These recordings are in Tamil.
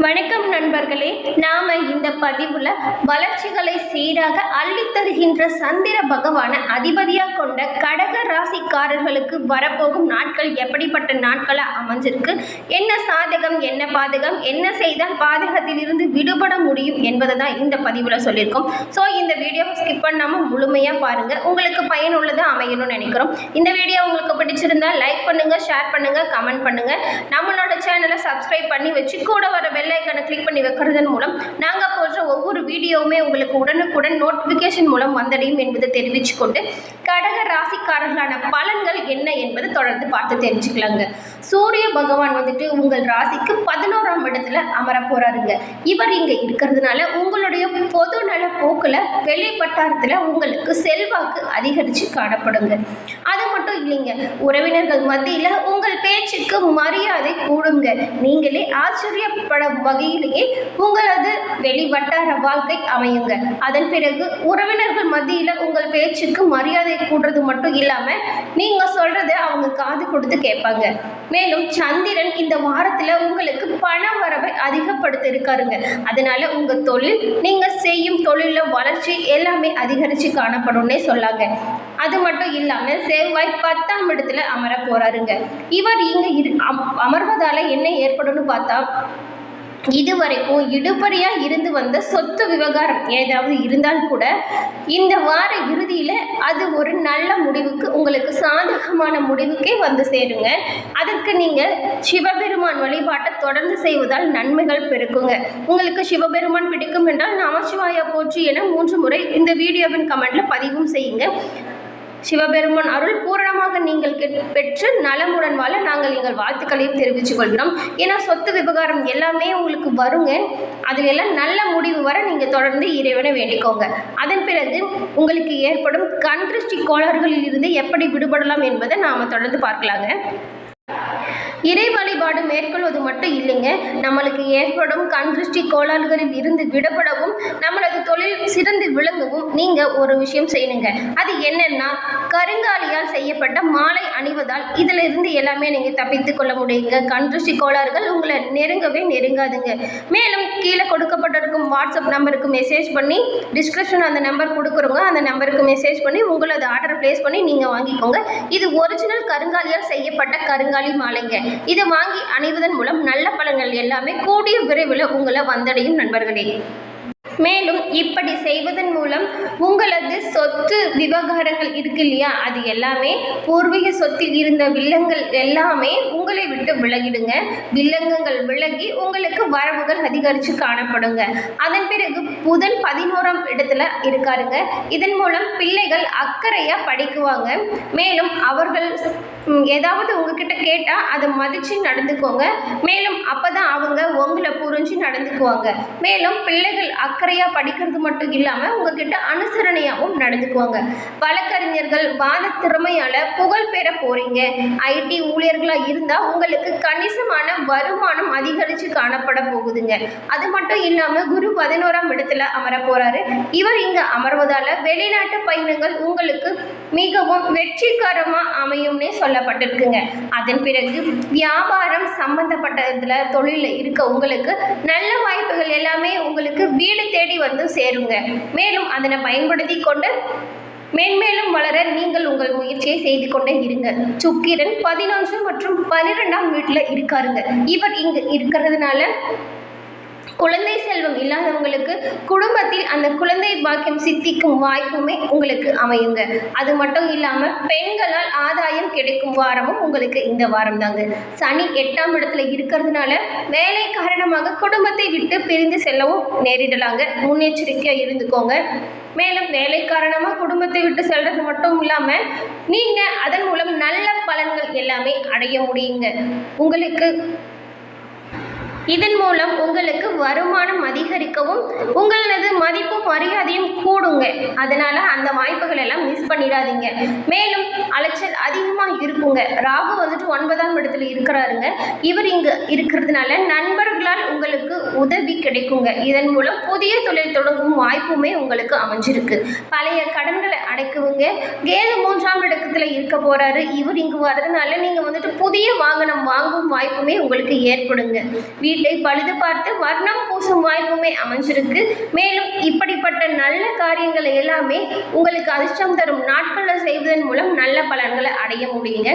வணக்கம் நண்பர்களே நாம இந்த பதிவுல வளர்ச்சிகளை சீராக அள்ளி தருகின்ற சந்திர பகவான அதிபதியா கொண்ட கடக ராசிக்காரர்களுக்கு வரப்போகும் நாட்கள் எப்படிப்பட்ட நாட்களா அமைஞ்சிருக்கு? என்ன சாதகம் என்ன பாதகம் என்ன செய்தால் பாதகத்திலிருந்து விடுபட முடியும் என்பதை தான் இந்த பதிவுல சொல்லியிருக்கோம். ஸோ இந்த வீடியோவை ஸ்கிப் பண்ணாம முழுமையா பாருங்க. உங்களுக்கு பயனுள்ளதாக அமையணும்னு நினைக்கிறோம். இந்த வீடியோ உங்களுக்கு பிடிச்சிருந்தா லைக் பண்ணுங்க ஷேர் பண்ணுங்க கமெண்ட் பண்ணுங்க. நம்மளோட சேனலை சப்ஸ்கிரைப் பண்ணி வச்சு கூட வர பெல்லைக்கனை கிளிக் பண்ணி வைக்கிறதன் மூலம் நாங்கள் போடுற ஒவ்வொரு வீடியோவுமே உங்களுக்கு உடனுக்குடன் நோட்டிஃபிகேஷன் மூலம் வந்தடையும் என்பதை தெரிவித்துக்கொண்டு கடக ராசிக்காரர்களான பலன்கள் என்ன என்பதை தொடர்ந்து பார்த்து தெரிஞ்சுக்கலாங்க. சூரிய பகவான் வந்துட்டு உங்கள் ராசிக்கு பதினோராம் இடத்துல அமர போறாருங்க இவர் இங்கே இருக்கிறதுனால உங்களுடைய பொது நல போக்கில் வெளி வட்டாரத்தில் உங்களுக்கு செல்வாக்கு அதிகரித்து காணப்படுங்க. அது மட்டும் இல்லைங்க உறவினர்கள் மத்தியில் உங்கள் பேச்சுக்கு மரியாதை கூடுங்க. நீங்களே ஆச்சரியப்படும் வகையிலேயே உங்களது வெளி வட்டார வாழ்க்கை அமையுங்க. அதன் பிறகு உறவினர்கள் மத்தியில் உங்கள் பேச்சுக்கு மரியாதை கூடுறது மட்டும் இல்லாமல் நீங்கள் சொல்கிறத அவங்க காது கொடுத்து கேட்பாங்க. மேலும் சந்திரன் இந்த வாரத்தில் உங்களுக்கு பண வரவை அதிகப்படுத்த இருக்காருங்க அதனால உங்கள் தொழில் நீங்கள் செய்யும் தொழிலில் வளர்ச்சி எல்லாமே அதிகரித்து காணப்படும்னே சொல்லாங்க. அது மட்டும் இல்லாமல் செவ்வாய் பத்தாம் இடத்துல அமர போறாருங்க. இவர் இங்க இரு அம் அமர்வதால் என்ன ஏற்படும்னு பார்த்தா இதுவரைக்கும் இடுபறியாக இருந்து வந்த சொத்து விவகாரம் ஏதாவது இருந்தால் கூட இந்த வார இறுதியில் அது ஒரு நல்ல முடிவுக்கு உங்களுக்கு சாதகமான முடிவுக்கே வந்து சேருங்க. அதற்கு நீங்கள் சிவபெருமான் வழிபாட்டை தொடர்ந்து செய்வதால் நன்மைகள் பெருக்குங்க. உங்களுக்கு சிவபெருமான் பிடிக்கும் என்றால் நமசிவாய போற்றி என மூன்று முறை இந்த வீடியோவின் கமெண்ட்ல பதிவும் செய்யுங்க. சிவபெருமான் அருள் பூரணமாக நீங்கள் பெற்று நலமுடன் வாழ நாங்கள் எங்கள் வாழ்த்துக்களையும் தெரிவித்துக் கொள்கிறோம். ஏன்னா சொத்து விவகாரம் எல்லாமே உங்களுக்கு வருங்க. அதில் எல்லாம் நல்ல முடிவு வர நீங்கள் தொடர்ந்து இறைவனை வேண்டிக்கோங்க. அதன் பிறகு உங்களுக்கு ஏற்படும் கண் திருஷ்டி கோளாறுகளில் இருந்து எப்படி விடுபடலாம் என்பதை நாம் தொடர்ந்து பார்க்கலாங்க. இறை வழிபாடு மேற்கொள்வது மட்டும் இல்லைங்க. நம்மளுக்கு ஏற்படும் கண் திருஷ்டி கோளாறுகளில் இருந்து விடப்படவும் நம்மளது தொழில் சிறந்து விளங்கவும் நீங்கள் ஒரு விஷயம் செய்யணுங்க. அது என்னன்னா கருங்காலியால் செய்யப்பட்ட மாலை அணிவதால் இதில் இருந்து எல்லாமே நீங்கள் தப்பித்து கொள்ள முடியுங்க. கண் திருஷ்டி கோளாறுகள் உங்களை நெருங்கவே நெருங்காதுங்க. மேலும் கீழே கொடுக்கப்பட்டிருக்கும் வாட்ஸ்அப் நம்பருக்கு மெசேஜ் பண்ணி டிஸ்கிரிப்ஷன் அந்த நம்பர் கொடுக்குறோங்க. அந்த நம்பருக்கு மெசேஜ் பண்ணி உங்களது ஆர்டர் ப்ளேஸ் பண்ணி நீங்கள் வாங்கிக்கோங்க. இது ஒரிஜினல் கருங்காலியால் செய்யப்பட்ட கருங்காலி மாலைங்க. இது வாங்கி அணிவதன் மூலம் நல்ல பலன்கள் எல்லாமே கூடிய விரைவில் உங்களை வந்தடையும் நண்பர்களே. மேலும் இப்படி செய்வதன் மூலம் உங்களது சொத்து விவகாரங்கள் இருக்கு இல்லையா? அது எல்லாமே பூர்வீக சொத்தில் இருந்த வில்லங்கள் எல்லாமே உங்களை விட்டு விலகிடுங்க. வில்லங்கங்கள் விலகி உங்களுக்கு வரவுகள் அதிகரித்து காணப்படுங்க. அதன் பிறகு புதன் பதினோராம் இடத்துல இருக்காருங்க. இதன் மூலம் பிள்ளைகள் அக்கறையாக படிக்குவாங்க. மேலும் அவர்கள் ஏதாவது உங்ககிட்ட கேட்டால் அதை மதித்து நடந்துக்கோங்க. மேலும் அப்போ தான் அவங்க உங்களை புரிஞ்சு நடந்துக்குவாங்க. மேலும் பிள்ளைகள் அக்கறையாக படிக்கிறது மட்டும் இல்லாமல் உங்ககிட்ட அனுசரணையாகவும் நடந்துக்குவாங்க. வழக்கறிஞர்கள் வாத திறமையால் புகழ் பெற போகிறீங்க ஐடி ஊழியர்களாக இருந்தால் உங்களுக்கு கணிசமான வருமானம் அதிகரித்து காணப்பட போகுதுங்க. அது மட்டும் இல்லாமல் குரு பதினோராம் இடத்துல அமர போகிறாரு இவர் இங்கே அமர்வதால் வெளிநாட்டு பயணங்கள் உங்களுக்கு மிகவும் வெற்றிகரமாக அமையும்னே சொல்லப்பட்டிருக்குங்க. அதன் பிறகு வியாபாரம் சம்பந்தப்பட்டதில் தொழிலில் இருக்க உங்களுக்கு நல்ல வாய்ப்புகள் எல்லாமே உங்களுக்கு வீடு தேடி வந்து சேருங்க. மேலும் அதனை பயன்படுத்தி கொண்டு மென்மேலும் வளர நீங்கள் உங்கள் முயற்சியை செய்து கொண்டே இருங்க. சுக்கிரன் பதினொன்று மற்றும் பன்னிரெண்டாம் வீட்டில் இருக்காருங்க. இவர் இங்கு இருக்கிறதுனால குழந்தை செல்வம் இல்லாதவங்களுக்கு குடும்பத்தில் அந்த குழந்தை பாக்கியம் சித்திக்கும் வாய்ப்புமே உங்களுக்கு அமையுங்க. அது மட்டும் இல்லாமல் பெண்களால் ஆதாயம் கிடைக்கும் வாரமும் உங்களுக்கு இந்த வாரம் தாங்க. சனி எட்டாம் இடத்துல இருக்கிறதுனால வேலை காரணமாக குடும்பத்தை விட்டு பிரிந்து செல்லவும் நேரிடலாங்க. முன்னெச்சரிக்கையாக இருந்துக்கோங்க. மேலும் வேலை காரணமாக குடும்பத்தை விட்டு செல்றது மட்டும் இல்லாமல் நீங்கள் அதன் மூலம் நல்ல பலன்கள் எல்லாமே அடைய முடியுங்க. உங்களுக்கு இதன் மூலம் உங்களுக்கு வருமானம் அதிகரிக்கவும் உங்களது மதிப்பும் மரியாதையும் கூடுங்க. அதனால அந்த வாய்ப்புகள் எல்லாம் மிஸ் பண்ணிடாதீங்க. மேலும் அலைச்சல் அதிகமாக இருக்குங்க. ராகு வந்துட்டு ஒன்பதாம் இடத்துல இருக்கிறாருங்க. இவர் இங்கு இருக்கிறதுனால நண்பர்களால் உங்களுக்கு உதவி கிடைக்குங்க. இதன் மூலம் புதிய தொழில் தொடங்கும் வாய்ப்புமே உங்களுக்கு அமைஞ்சிருக்கு. பழைய கடன்களை அடைக்குவங்க கேது மூன்றாம் இடத்துல இருக்க போறாரு. இவர் இங்கு வர்றதுனால நீங்கள் வந்துட்டு புதிய வாகனம் வாங்கும் வாய்ப்புமே உங்களுக்கு ஏற்படுங்க. வீட்டை பழுது பார்த்து வர்ணம் பூசும் வாய்ப்புமே அமைஞ்சிருக்கு. மேலும் இப்படிப்பட்ட நல்ல காரியங்களை எல்லாமே உங்களுக்கு அதிர்ஷ்டம் தரும் நாட்களில் செய்வதன் மூலம் நல்ல பலன்களை அடைய முடியுங்க.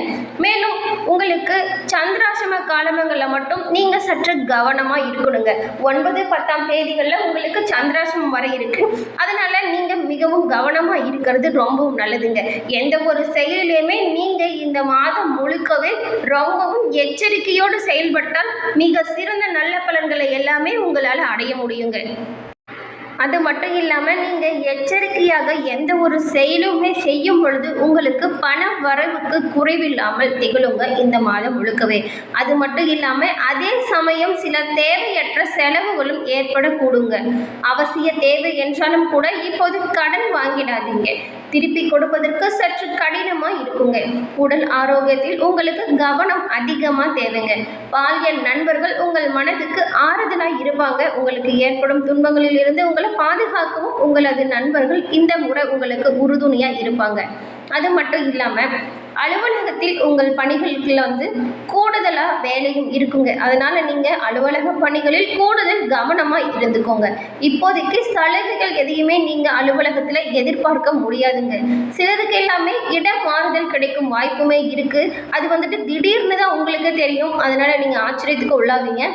மேலும் உங்களுக்கு சந்திராசிரம காலமங்களில் மட்டும் நீங்கள் சற்று கவனமாக இருக்கணுங்க. ஒன்பது பத்தாம் தேதிகளில் உங்களுக்கு சந்திராசிரமம் வர இருக்கு. அதனால் நீங்கள் மிகவும் கவனமாக இருக்கிறது ரொம்பவும் நல்லதுங்க. எந்த ஒரு செயலிலையுமே நீங்கள் இந்த மாதம் முழுக்கவே ரொம்பவும் எச்சரிக்கையோடு செயல்பட்டால் மிக சிறந்த நல்ல பலன்களை எல்லாமே உங்களால் அடைய முடியுங்க. அது மட்டும் இல்லாமல் நீங்கள் எச்சரிக்கையாக எந்த ஒரு செயலுமே செய்யும் பொழுது உங்களுக்கு பண வரவுக்கு குறைவில்லாமல் திகழுங்க இந்த மாதம் முழுக்கவே. அது மட்டும் இல்லாமல் அதே சமயம் சில தேவையற்ற செலவுகளும் ஏற்படக்கூடுங்க. அவசிய தேவை என்றாலும் கூட இப்போது கடன் வாங்கிடாதீங்க. திருப்பி கொடுப்பதற்கு சற்று கடினமாக இருக்குங்க. உடல் ஆரோக்கியத்தில் உங்களுக்கு கவனம் அதிகமாக தேவைங்க. பாலிய நண்பர்கள் உங்கள் மனதுக்கு ஆறுதலாக இருப்பாங்க. உங்களுக்கு ஏற்படும் துன்பங்களில் இருந்து உங்களை பாதுகாக்கவும் உங்களது நண்பர்கள் இந்த முறை உங்களுக்கு உறுதுணையாக இருப்பாங்க. அது மட்டும் இல்லாமல் அலுவலகத்தில் உங்கள் பணிகளுக்குள்ள வந்து கூடுதலாக வேலையும் இருக்குங்க. அதனால் நீங்கள் அலுவலக பணிகளில் கூடுதல் கவனமாக இருந்துக்கோங்க. இப்போதைக்கு சலுகைகள் எதையுமே நீங்கள் அலுவலகத்தில் எதிர்பார்க்க முடியாதுங்க. சிலருக்கு எல்லாமே இடம் மாறுதல் கிடைக்கும் வாய்ப்புமே இருக்குது அது வந்துட்டு திடீர்னு தான் உங்களுக்கு தெரியும். அதனால் நீங்கள் ஆச்சரியத்துக்கு உள்ளாதீங்க.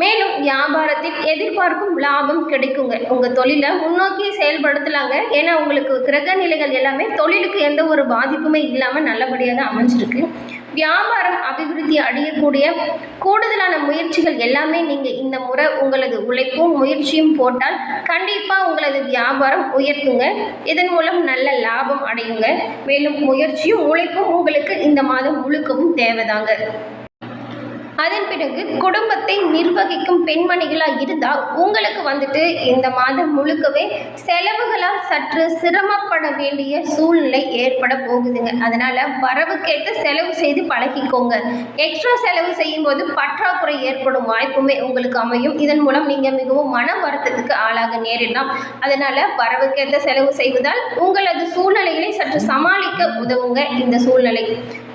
மேலும் வியாபாரத்தில் எதிர்பார்க்கும் லாபம் கிடைக்குங்க. உங்கள் தொழிலை முன்னோக்கி செயல்படுத்தலாங்க. ஏன்னா உங்களுக்கு கிரக நிலைகள் எல்லாமே தொழிலுக்கு எந்த ஒரு பாதிப்புமே இல்லாமல் நல்லபடியாக தான் அமைஞ்சிருக்கு. வியாபாரம் அபிவிருத்தி அடையக்கூடிய கூடுதலான முயற்சிகள் எல்லாமே நீங்கள் இந்த முறை உங்களது உழைப்பும் முயற்சியும் போட்டால் கண்டிப்பாக உங்களது வியாபாரம் உயர்த்துங்க. இதன் மூலம் நல்ல லாபம் அடையுங்க. மேலும் முயற்சியும் உழைப்பும் உங்களுக்கு இந்த மாதம் முழுக்கவும் தேவைதாங்க. அதன் பிறகு குடும்பத்தை நிர்வகிக்கும் பெண்மணிகளாக இருந்தால் உங்களுக்கு வந்துட்டு இந்த மாதம் முழுக்கவே செலவுகளால் சற்று சிரமப்பட வேண்டிய சூழ்நிலை ஏற்பட போகுதுங்க. அதனால் வரவுக்கேற்ற செலவு செய்து பழகிக்கோங்க. எக்ஸ்ட்ரா செலவு செய்யும்போது பற்றாக்குறை ஏற்படும் வாய்ப்புமே உங்களுக்கு அமையும். இதன் மூலம் நீங்கள் மிகவும் மன வருத்தத்துக்கு ஆளாக நேரிடலாம். அதனால் வரவுக்கேற்ற செலவு செய்வதால் உங்களது சூழ்நிலைகளை சற்று சமாளிக்க உதவுங்க இந்த சூழ்நிலை.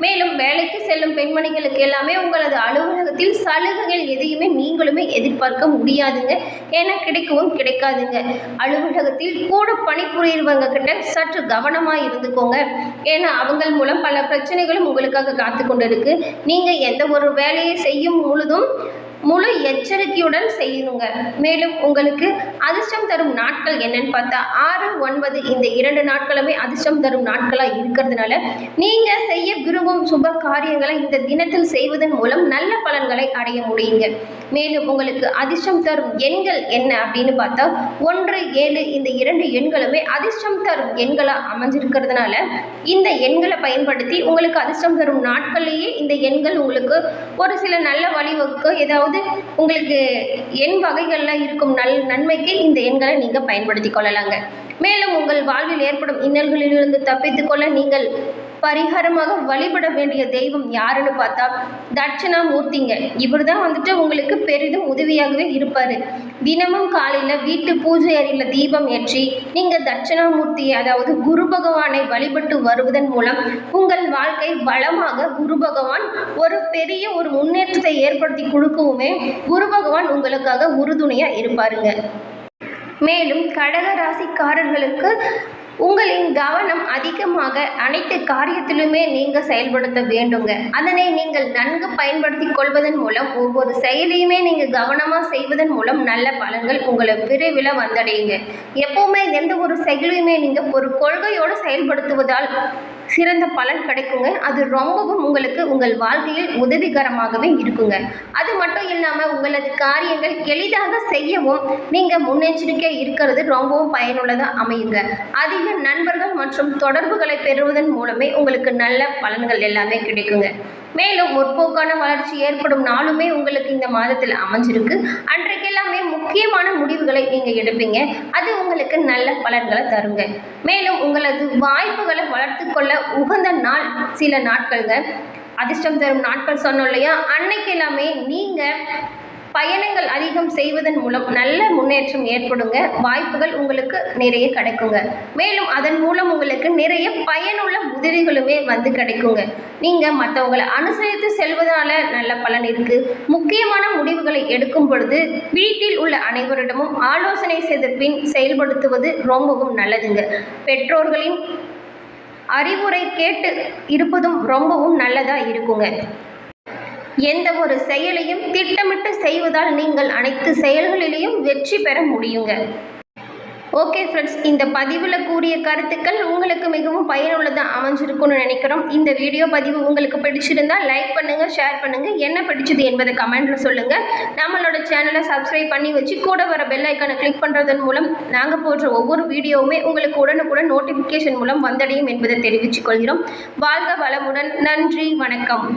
மேலும் வேலைக்கு செல்லும் பெண்மணிகளுக்கு எல்லாமே உங்களது அலுவலகத்தில் சலுகைகள் எதையுமே நீங்களுமே எதிர்பார்க்க முடியாதுங்க. ஏன்னா கிடைக்கவும் கிடைக்காதுங்க. அலுவலகத்தில் கூட பணிபுரியுறவங்க கிட்ட சற்று கவனமாக இருந்துக்கோங்க. ஏன்னா அவங்கள் மூலம் பல பிரச்சனைகளும் உங்களுக்காக காத்து கொண்டு இருக்கு. நீங்கள் எந்த ஒரு வேலையை செய்யும் முழுதும் முழு எச்சரிக்கையுடன் செய்யணுங்க மேலும் உங்களுக்கு அதிர்ஷ்டம் தரும் நாட்கள் என்னன்னு பார்த்தா ஆறு ஒன்பது இந்த இரண்டு நாட்களுமே அதிர்ஷ்டம் தரும் நாட்களாக இருக்கிறதுனால நீங்கள் செய்ய விரும்பும் சுப காரியங்களை இந்த தினத்தில் செய்வதன் மூலம் நல்ல பலன்களை அடைய முடியுங்க. மேலும் உங்களுக்கு அதிர்ஷ்டம் தரும் எண்கள் என்ன அப்படின்னு பார்த்தா ஒன்று ஏழு இந்த இரண்டு எண்களுமே அதிர்ஷ்டம் தரும் எண்களாக அமைஞ்சிருக்கிறதுனால இந்த எண்களை பயன்படுத்தி உங்களுக்கு அதிர்ஷ்டம் தரும் நாட்கள்லேயே இந்த எண்கள் உங்களுக்கு ஒரு சில நல்ல வழிவகுக்க ஏதாவது உங்களுக்கு எண் வகைகளில் இருக்கும் நல் நன்மைக்கு இந்த எண்களை நீங்கள் பயன்படுத்தி கொள்ளலாங்க. மேலும் உங்கள் வாழ்வில் ஏற்படும் இன்னல்களிலிருந்து தப்பித்துக்கொள்ள நீங்கள் பரிகாரமாக வழிபட வேண்டிய தெய்வம் யாருன்னு பார்த்தா தட்சிணாமூர்த்திங்க. இவர் தான் வந்துட்டு உங்களுக்கு பெரிதும் உதவியாகவே இருப்பார். தினமும் காலையில் வீட்டு பூஜை அறையில் தீபம் ஏற்றி நீங்கள் தட்சிணாமூர்த்தியை அதாவது குரு பகவானை வழிபட்டு வருவதன் மூலம் உங்கள் வாழ்க்கை வளமாக குரு பகவான் ஒரு பெரிய ஒரு முன்னேற்றத்தை ஏற்படுத்தி கொடுக்கவுமே குரு பகவான் உங்களுக்காக உறுதுணையாக இருப்பாருங்க. மேலும் கடக ராசிக்காரர்களுக்கு உங்களின் கவனம் அதிகமாக அனைத்து காரியத்திலுமே நீங்கள் செயல்படுத்த வேண்டுங்க. அதனை நீங்கள் நன்கு பயன்படுத்தி கொள்வதன் மூலம் ஒவ்வொரு செயலையுமே நீங்கள் கவனமாக செய்வதன் மூலம் நல்ல பலன்கள் உங்களை விரைவில் வந்தடையுங்க. எப்போவுமே எந்த ஒரு செயலையுமே நீங்கள் ஒரு கொள்கையோடு செயல்படுத்துவதால் சிறந்த பலன் கிடைக்குங்க. அது ரொம்பவும் உங்களுக்கு உங்கள் வாழ்க்கையில் உதவிகரமாகவே இருக்குங்க. அது மட்டும் இல்லாமல் உங்களது காரியங்கள் எளிதாக செய்யவும் நீங்கள் முன்னெச்சரிக்கை இருக்கிறது ரொம்பவும் பயனுள்ளதாக அமையுங்க. அதிக நண்பர்கள் மற்றும் தொடர்புகளை பெறுவதன் மூலமே உங்களுக்கு நல்ல பலன்கள் எல்லாமே கிடைக்குங்க. மேலும் முற்போக்கான வளர்ச்சி ஏற்படும் நாளுமே உங்களுக்கு இந்த மாதத்தில் அமைஞ்சிருக்கு. அன்றைக்கு எல்லாமே முக்கியமான முடிவுகளை நீங்கள் எடுப்பீங்க. அது உங்களுக்கு நல்ல பலன்களை தருங்க. மேலும் உங்களது வாய்ப்புகளை வளர்த்து கொள்ள உகந்த நாள் சில நாட்கள்ங்க. அதிர்ஷ்டம் தரும் நாட்கள் சொன்னோம் இல்லையா? அன்னைக்கு எல்லாமே நீங்கள் பயணங்கள் அதிகம் செய்வதன் மூலம் நல்ல முன்னேற்றம் ஏற்படுங்க. வாய்ப்புகள் உங்களுக்கு நிறைய கிடைக்குங்க. மேலும் அதன் மூலம் உங்களுக்கு நிறைய பயனுள்ள உதவிகளுமே வந்து கிடைக்குங்க. நீங்கள் மற்றவங்களை அனுசரித்து செல்வதால நல்ல பலன் இருக்கு. முக்கியமான முடிவுகளை எடுக்கும் பொழுது வீட்டில் உள்ள அனைவரிடமும் ஆலோசனை செய்த பின் செயல்படுத்துவது ரொம்பவும் நல்லதுங்க. பெற்றோர்களின் அறிவுரை கேட்டு இருப்பதும் ரொம்பவும் நல்லதாக இருக்குங்க. எந்த ஒரு செயலையும் திட்டமிட்டு செய்வதால் நீங்கள் அனைத்து செயல்களிலேயும் வெற்றி பெற முடியுங்க. ஓகே ஃப்ரெண்ட்ஸ் இந்த பதிவில் கூறிய கருத்துக்கள் உங்களுக்கு மிகவும் பயனுள்ளதாக அமைஞ்சிருக்கும்னு நினைக்கிறோம். இந்த வீடியோ பதிவு உங்களுக்கு பிடிச்சிருந்தால் லைக் பண்ணுங்கள் ஷேர் பண்ணுங்கள் என்ன பிடிச்சது என்பதை கமெண்ட்டில் சொல்லுங்கள் நம்மளோட சேனலை சப்ஸ்கிரைப் பண்ணி வச்சு கூட வர பெல் ஐக்கானை கிளிக் பண்ணுறதன் மூலம் நாங்கள் போடுற ஒவ்வொரு வீடியோவுமே உங்களுக்கு உடனுக்குடன் நோட்டிஃபிகேஷன் மூலம் வந்தடையும் என்பதை தெரிவித்துக் கொள்கிறோம். வாழ்க வளமுடன். நன்றி வணக்கம்.